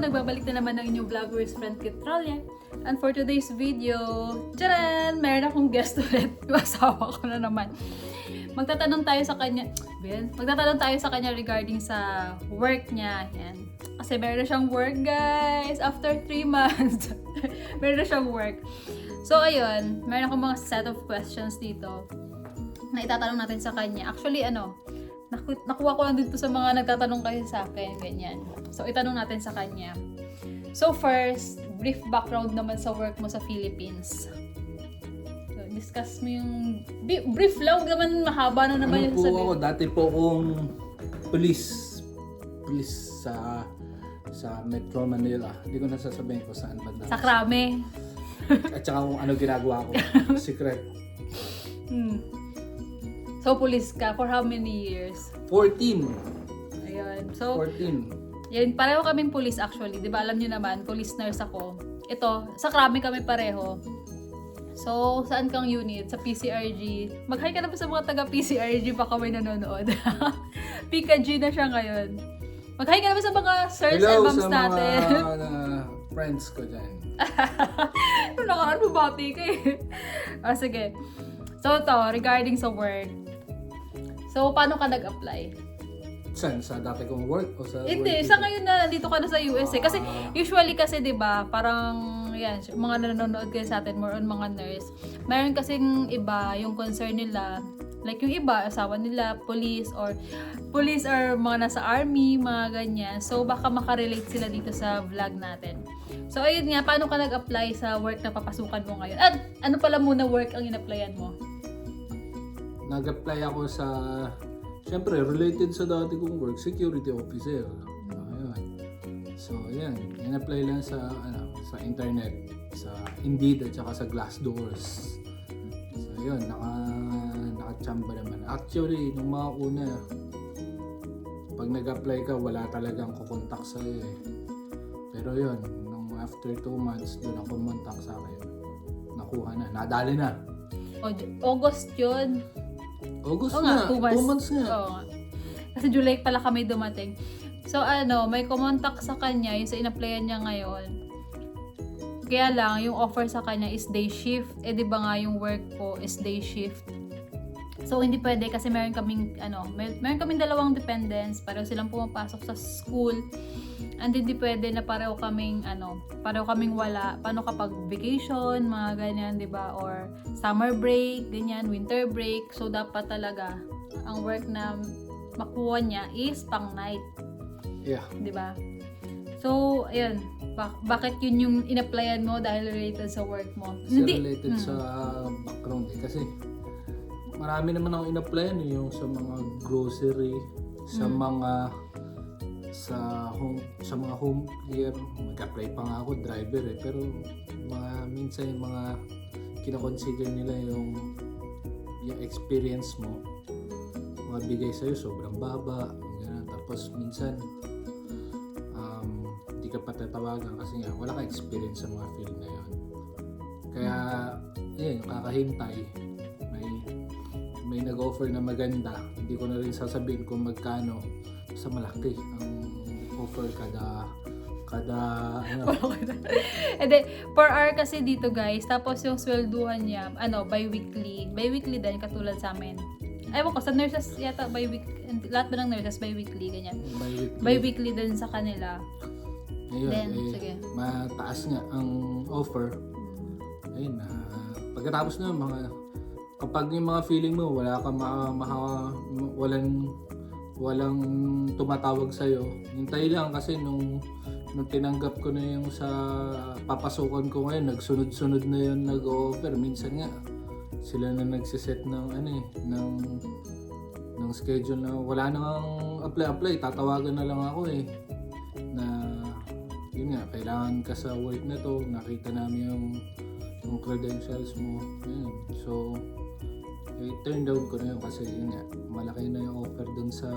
Nagbabalik na naman ng inyong vloggers friend Kit Trolya. And for today's video, tcharan! Meron akong guest ulit. Yung ko na naman. Magtatanong tayo sa kanya, Ben, magtatanong tayo sa kanya regarding sa work niya. Yan. Kasi meron na siyang work, guys. After 3 months. meron siyang work. So, ayun. Meron akong mga set of questions dito na itatanong natin sa kanya. Actually, ano, naku- nakuha ko lang dito sa mga nagtatanong kasi sa akin, ganyan. So, itanong natin sa kanya. So, first, brief background naman sa work mo sa Philippines. So, discuss mo yung... Brief lang naman, mahaba na naman Ano yung po sabi. ako, dati po akong police. Police sa sa Metro Manila. Hindi ko nasasabihin ko saan banda. Sa krame. At saka kung ano ginagawa ko. Secret. Hmm. So, police ka for how many years? 14. Ayun. So, 14. Yan, pareho kaming police actually. Di ba alam niyo naman, police nurse ako. Ito, sa krami kami pareho. So, saan kang unit? Sa PCRG. Mag-hi ka na ba sa mga taga PCRG baka may nanonood? Pika G na siya ngayon. Mag-hi ka na ba sa mga sirs and Hello moms sa natin? mga uh, friends ko dyan. Nung nakaraan bumati ka eh. o, sige. So, to, regarding sa work. So, paano ka nag-apply? Saan? Sa dati kong work o sa Hindi, work sa dito? ngayon na nandito ka na sa US eh. Kasi usually kasi 'di ba, parang yan, mga nanonood kayo sa atin more on mga nurse. Meron kasing iba yung concern nila like yung iba asawa nila police or police or mga nasa army, mga ganyan. So baka makarelate sila dito sa vlog natin. So ayun nga, paano ka nag-apply sa work na papasukan mo ngayon? At ano pala muna work ang in-applyan mo? Nag-apply ako sa, syempre, related sa dati kong work, security officer. Ayun. So, yan. In-apply lang sa, ano, sa internet, sa Indeed at saka sa Glassdoors. So, yun. Naka, nakachamba naman. Actually, nung mga una, pag nag-apply ka, wala talagang kukontak sa'yo eh. Pero yun, nung after 2 months, doon ako kumontak sa akin. Nakuha na. Nadali na. August 'yun. August Oo nga, na. two months. Two months nga. Oo. Kasi July pala kami dumating. So ano, may kumontak sa kanya, yung sa in-applyan niya ngayon. Kaya lang, yung offer sa kanya is day shift. Eh di ba nga yung work ko is day shift. So hindi pwede kasi meron kaming ano, may, meron kaming dalawang dependents, pareho silang pumapasok sa school. And hindi pwede na pareho kaming ano, pareho kaming wala. Paano kapag vacation, mga ganyan, 'di ba? Or summer break, ganyan, winter break. So dapat talaga ang work na makuha niya is pang night, Yeah. 'di ba? So, ayun. Bak- bakit yun yung in-applyan mo dahil related sa work mo? Kasi related Mm. sa background eh. Kasi marami naman ako in-applyan yung sa mga grocery, sa Mm. mga sa home sa mga home care mag-apply pa nga ako driver eh pero mga minsan yung mga kinoconsider nila yung yung experience mo mga bigay sa'yo sobrang baba ganun. tapos minsan um, hindi ka pa tatawagan kasi nga wala ka experience sa mga field na yun kaya yun kakahintay may nag-offer na maganda hindi ko na rin sasabihin kung magkano sa malaki ang offer kada kada ano then, per hour kasi dito guys, tapos yung swelduhan niya, ano, bi-weekly. Bi-weekly din, katulad sa amin. Ewan ko, sa nurses yata bi-week, lahat ba ng nurses bi-weekly, ganyan. by weekly Bi-weekly din sa kanila. Ayun, Then, eh, sige. mataas nga ang offer ayun na pagkatapos na mga kapag yung mga feeling mo wala ka ma, ma- walang walang tumatawag sa hintay lang kasi nung nung tinanggap ko na yung sa papasukan ko ngayon nagsunod-sunod na yung nag-offer minsan nga sila na nagsiset ng ano eh ng ng schedule na wala nang apply-apply tatawagan na lang ako eh na yun nga, kailangan ka sa work na to, nakita namin yung, yung credentials mo. Yun. So, eh, turn down ko na yun kasi yun nga, malaki na yung offer dun sa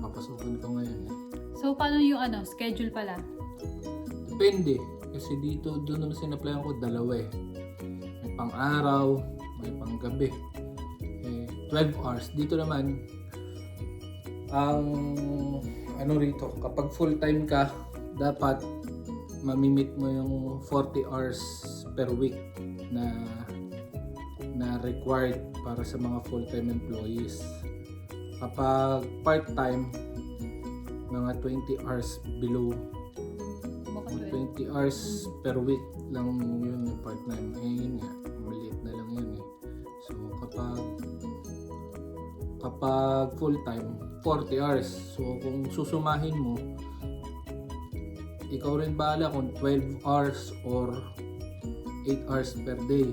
papasukan ko ngayon. Eh. So, paano yung ano, schedule pala? Depende. Kasi dito, doon naman sinaplayan ko, dalawa eh. May pang araw, may pang gabi. Eh, 12 hours. Dito naman, ang ano rito, kapag full time ka, dapat mamimit mo yung 40 hours per week na na required para sa mga full-time employees. Kapag part-time, mga 20 hours below Baka mga 20. 20 hours per week lang yun yung part-time. Eh, yun nga, maliit na lang yun eh. So, kapag kapag full-time, 40 hours. So, kung susumahin mo, ikaw rin bahala kung 12 hours or 8 hours per day.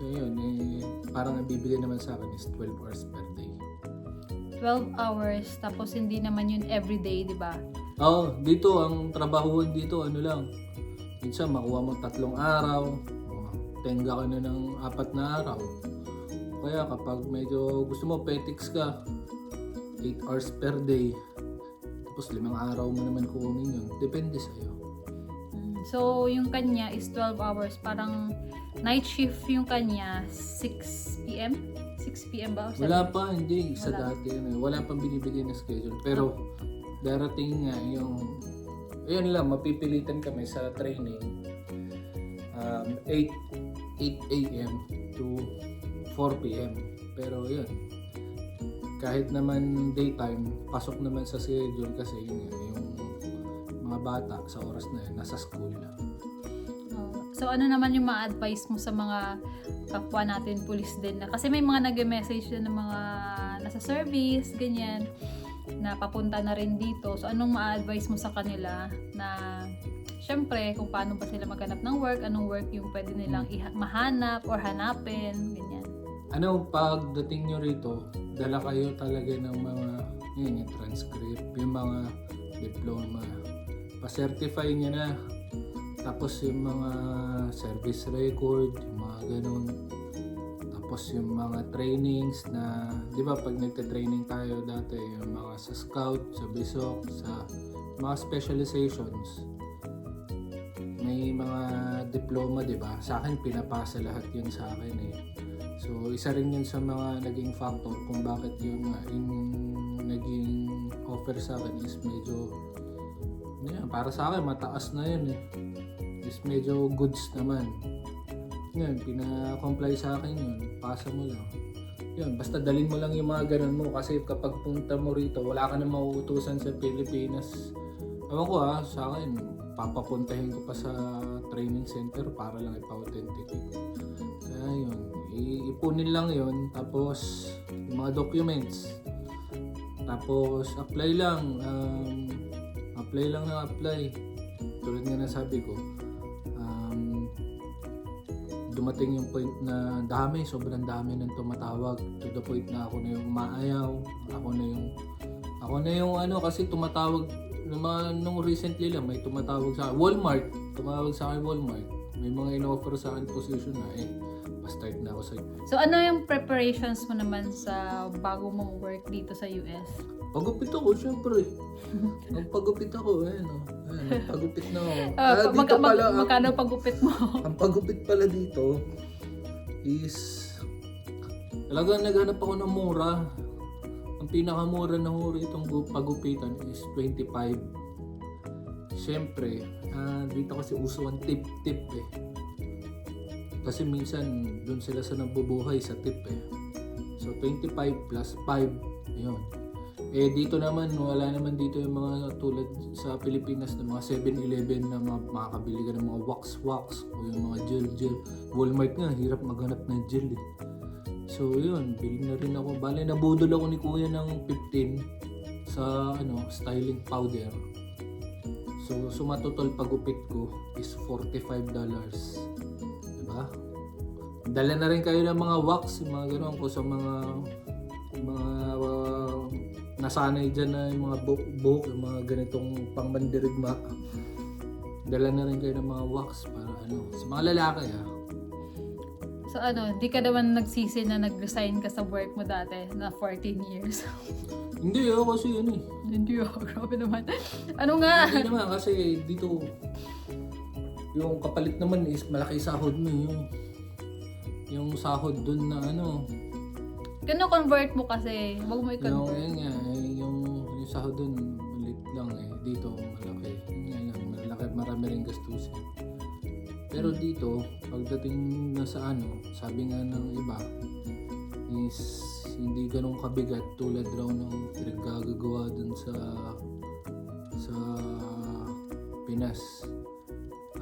So, yun, eh, parang ang bibigyan naman sa akin is 12 hours per day. 12 hours, tapos hindi naman yun everyday, di ba? Oo, dito ang trabahuan dito ano lang. Minsan makuha mo tatlong araw, o, tenga ka na ng apat na araw. Kaya kapag medyo gusto mo petics ka, 8 hours per day. Tapos limang araw mo naman kunin yun. Depende sa'yo. So, yung kanya is 12 hours. Parang night shift yung kanya, 6 p.m.? 6 p.m. ba? Wala pa, hindi. Sa Wala. dati yun eh. Wala pang binibigay na schedule. Pero darating nga yung... Ayun lang, mapipilitan kami sa training. Um, 8, 8 a.m. to 4 p.m. Pero yun, kahit naman daytime, pasok naman sa schedule kasi yun nga, yung bata sa oras na yun, nasa school. So ano naman yung ma-advise mo sa mga kapwa natin police din na kasi may mga nag-message din ng mga nasa service, ganyan na papunta na rin dito. So anong ma-advise mo sa kanila na syempre kung paano ba sila maghanap ng work, anong work yung pwede nilang iha- mahanap or hanapin, ganyan. Ano, pagdating nyo rito, dala kayo talaga ng mga, yun, yung transcript, yung mga diploma. Pa-certify nyo na. Tapos yung mga service record, yung mga ganun. Tapos yung mga trainings na, di ba pag nagte-training tayo dati, yung mga sa scout, sa bisok, sa mga specializations, may mga diploma, di ba? Sa akin, pinapasa lahat yun sa akin eh. So, isa rin yun sa mga naging factor kung bakit yung, yung naging offer sa akin is medyo, yan, para sa akin, mataas na yun eh. Is medyo goods naman. Yan, pina-comply sa akin yun. Pasa mo lang. Yun, basta dalin mo lang yung mga ganun mo kasi kapag punta mo rito, wala ka na mauutusan sa Pilipinas. Ewan ko ha, sa akin, papapuntahin ko pa sa training center para lang ipa-authenticate. Kaya yun, iipunin lang yun, tapos yung mga documents. Tapos apply lang, um, apply lang na apply. Tulad nga na sabi ko, um, dumating yung point na dami, sobrang dami nang tumatawag to the point na ako na yung maayaw, ako na yung ako na yung ano kasi tumatawag nung, nung recently lang may tumatawag sa Walmart, tumawag sa akin Walmart. May mga in-offer sa akin position na eh pa-start na ako sa So ano yung preparations mo naman sa bago mong work dito sa US? Pagupit ako, syempre. Ang pagupit ako, ayun o. Ayun, pagupit na ako. Uh, Ah, dito mag- mag- pala, ang- magkano pagupit mo? ang pagupit pala dito is talagang naghanap ako ng mura. Ang pinakamura na ho itong pagupitan is 25. Siyempre, ah, dito kasi uso ang tip-tip eh. Kasi minsan doon sila sa nabubuhay sa tip eh. So 25 plus 5, yun. Eh dito naman, wala naman dito yung mga tulad sa Pilipinas na mga 7-Eleven na mga, makakabili ka ng mga wax-wax o yung mga gel-gel. Walmart nga, hirap maghanap ng gel eh. So yun, bili na rin ako. Bale, nabudol ako ni kuya ng 15 sa ano styling powder. So, sumatotol pagupit ko is $45. Diba? Dala na rin kayo ng mga wax, mga gano'n ko sa mga mga nasanay dyan na yung mga buhok, buhok yung mga ganitong pangmandirigma. Dala na rin kayo ng mga wax para ano, sa mga lalaki ah. So ano, di ka naman nagsisi na nag-resign ka sa work mo dati na 14 years. Hindi ah, kasi yun eh. Hindi ako, grabe naman. Ano nga? Hindi naman kasi dito yung kapalit naman is malaki sahod mo yung yung sahod dun na ano Kano convert mo kasi, wag mo yung i-convert. yun nga yung, yung sahod dun maliit lang eh dito malaki nga lang malaki marami rin gastusin. Pero dito, pagdating na sa ano, sabi nga ng iba, is hindi ganun kabigat tulad raw ng pinaggagawa dun sa sa Pinas.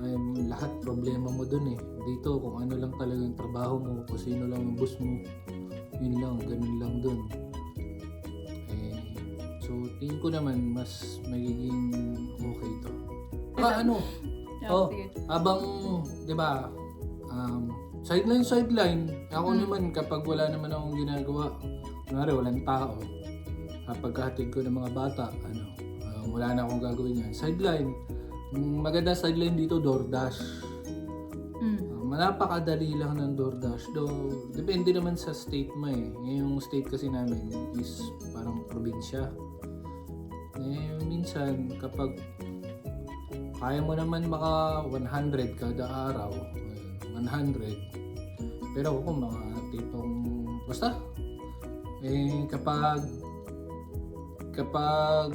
Ay, lahat problema mo dun eh. Dito, kung ano lang talaga yung trabaho mo, kung sino lang yung boss mo, yun lang, ganun lang dun. Tingin ko naman, mas magiging okay to. Ah, ano, Yeah, Oh. sige. habang, di ba, um, sideline, sideline, ako Mm. naman, kapag wala naman akong ginagawa, kunwari, walang tao, kapag hatid ko ng mga bata, ano, uh, wala na akong gagawin yan. Sideline, mm, maganda sideline dito, DoorDash. Mm. Uh, napakadali lang ng DoorDash. Though, depende naman sa state mo eh. Yung state kasi namin is parang probinsya. Eh, minsan, kapag kaya mo naman maka 100 kada araw, ayun, 100. Pero ako mga tipong, basta, eh, kapag, kapag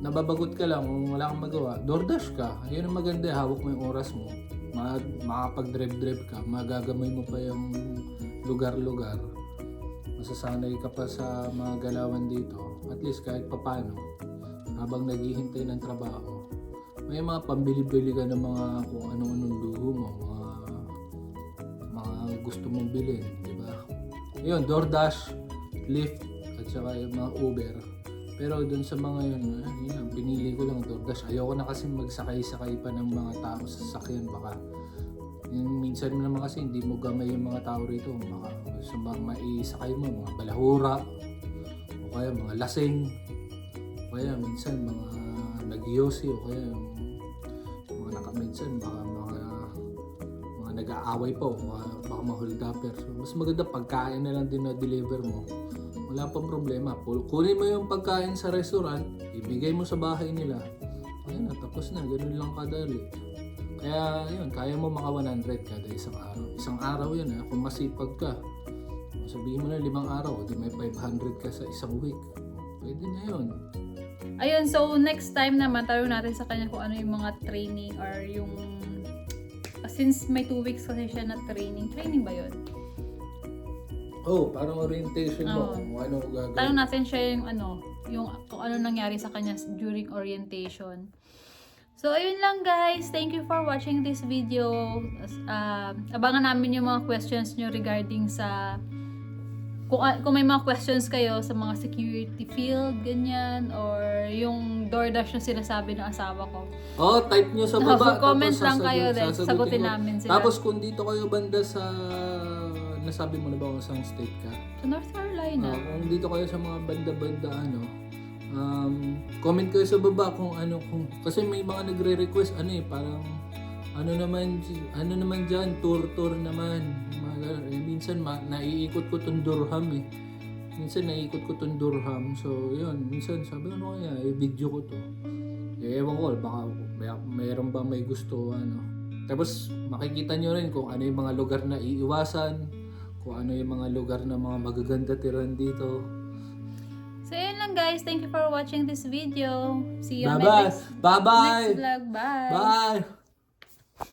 nababagot ka lang, kung wala kang magawa, DoorDash ka. Ayun ang maganda, hawak mo yung oras mo. Mag, makapag-drive-drive ka, magagamay mo pa yung lugar-lugar. Masasanay ka pa sa mga galawan dito. At least kahit papano, habang naghihintay ng trabaho, may mga pambili-bili ka ng mga kung ano-anong luho mo, mga, mga gusto mong bilhin, di ba? Yun, DoorDash, Lyft, at saka yung mga Uber. Pero dun sa mga yun, ah, yun lang, pinili ko lang DoorDash. Ayoko na kasi magsakay-sakay pa ng mga tao sa sasakyan. Baka, yung minsan naman kasi hindi mo gamay yung mga tao rito. Baka sa mga maisakay mo, mga balahura, o kaya mga lasing, kaya minsan mga nagyosi, o kaya yung mga nakaminsan, baka mga mga nag-aaway pa o mga, baka ma-hold. So, mas maganda pagkain na lang din na deliver mo wala pang problema. Kunin mo yung pagkain sa restaurant, ibigay mo sa bahay nila. Ayun na, tapos na. Ganun lang kadali. Kaya yun, kaya mo maka 100 kada isang araw. Isang araw yun ha, kung masipag ka. Sabihin mo na limang araw, di may 500 ka sa isang week. Pwede na yun. Ayun, so next time naman, tanong natin sa kanya kung ano yung mga training or yung... Since may two weeks kasi siya na training. Training ba yun? Oh, parang orientation mo Oo. kung ano gagawin. Tanong natin siya yung ano, yung kung ano nangyari sa kanya during orientation. So, ayun lang guys. Thank you for watching this video. Uh, abangan namin yung mga questions nyo regarding sa kung, ah, kung may mga questions kayo sa mga security field, ganyan, or yung DoorDash na sinasabi ng asawa ko. Oh, type nyo sa baba. comment tapos lang kayo din. Sagutin namin sila. Tapos kung dito kayo banda sa... Nasabi mo na ba kung saan state ka? sa North Carolina. Ah, kung dito kayo sa mga banda-banda ano, um, comment kayo sa baba kung ano kung kasi may mga nagre-request ano eh parang ano naman ano naman diyan tour tour naman ganun. eh, minsan ma, naiikot ko tong Durham eh minsan naiikot ko tong Durham so yun minsan sabi ko ano kaya eh, video ko to eh, ewan ko baka may, mayroon ba may gusto ano tapos makikita nyo rin kung ano yung mga lugar na iiwasan kung ano yung mga lugar na mga magaganda tiran dito. So, ayun lang guys. Thank you for watching this video. See you on my Bye-bye! next, Bye-bye! next vlog. Bye! Bye!